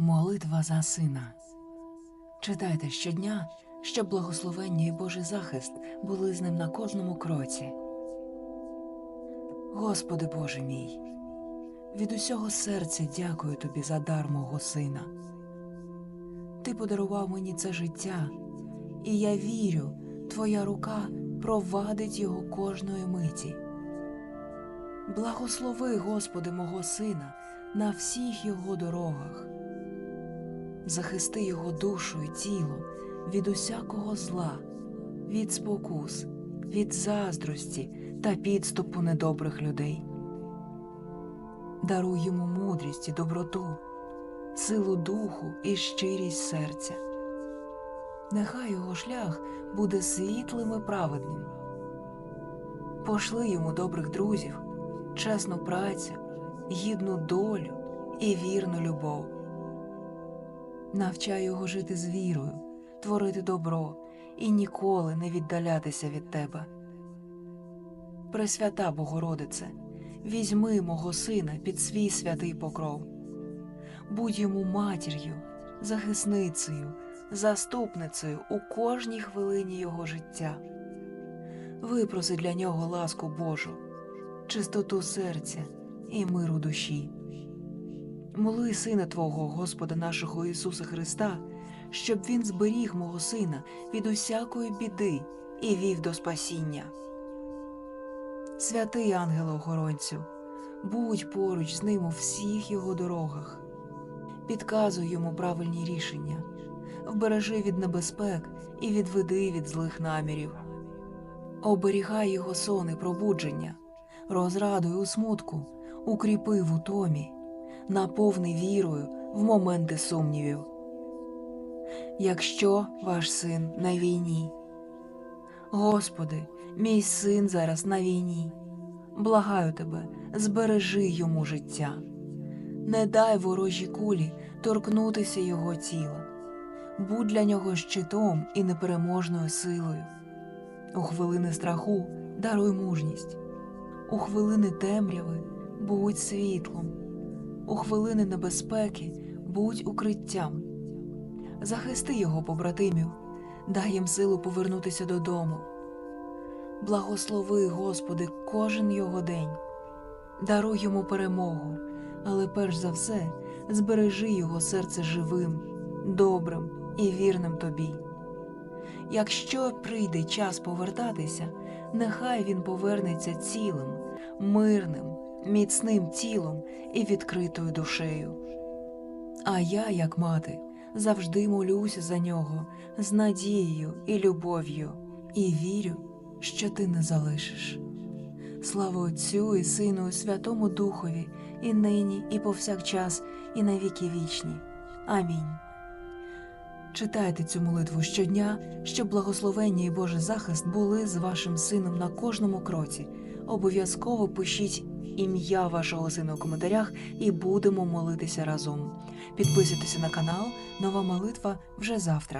Молитва за сина. Читайте щодня, щоб благословення і Божий захист були з ним на кожному кроці. Господи Боже мій, від усього серця дякую тобі за дар мого сина. Ти подарував мені це життя, і я вірю, Твоя рука провадить його кожної миті. Благослови, Господи, мого сина на всіх його дорогах. Захисти його душу і тіло від усякого зла, від спокус, від заздрості та підступу недобрих людей. Даруй йому мудрість і доброту, силу духу і щирість серця. Нехай його шлях буде світлим і праведним. Пошли йому добрих друзів, чесну працю, гідну долю і вірну любов. Навчай його жити з вірою, творити добро і ніколи не віддалятися від тебе. Пресвята Богородице, візьми мого сина під свій святий покров. Будь йому матір'ю, захисницею, заступницею у кожній хвилині його життя. Випроси для нього ласку Божу, чистоту серця і миру душі. Моли Сина Твого, Господа нашого Ісуса Христа, щоб Він зберіг мого сина від усякої біди і вів до спасіння. Святий ангеле-охоронцю, будь поруч з ним у всіх його дорогах, підказуй йому правильні рішення, вбережи від небезпек і відведи від злих намірів. Оберігай його сон і пробудження, розрадуй у смутку, укріпи в утомі, наповни вірою в моменти сумнівів. Якщо ваш син на війні, Господи, мій син зараз на війні, благаю тебе, збережи йому життя, не дай ворожій кулі торкнутися його тіла, будь для нього щитом і непереможною силою. У хвилини страху даруй мужність, у хвилини темряви будь світлом, у хвилини небезпеки будь укриттям. Захисти його побратимів, дай їм силу повернутися додому. Благослови, Господи, кожен його день, даруй йому перемогу, але перш за все збережи його серце живим, добрим і вірним тобі. Якщо прийде час повертатися, нехай він повернеться цілим, мирним, міцним тілом і відкритою душею. А я, як мати, завжди молюся за нього з надією і любов'ю, і вірю, що ти не залишиш. Слава Отцю і Сину, і Святому Духові, і нині, і повсякчас, і на віки вічні. Амінь. Читайте цю молитву щодня, щоб благословення і Божий захист були з вашим сином на кожному кроці. Обов'язково пишіть ім'я вашого сина у коментарях і будемо молитися разом. Підписуйтеся на канал. Нова молитва вже завтра.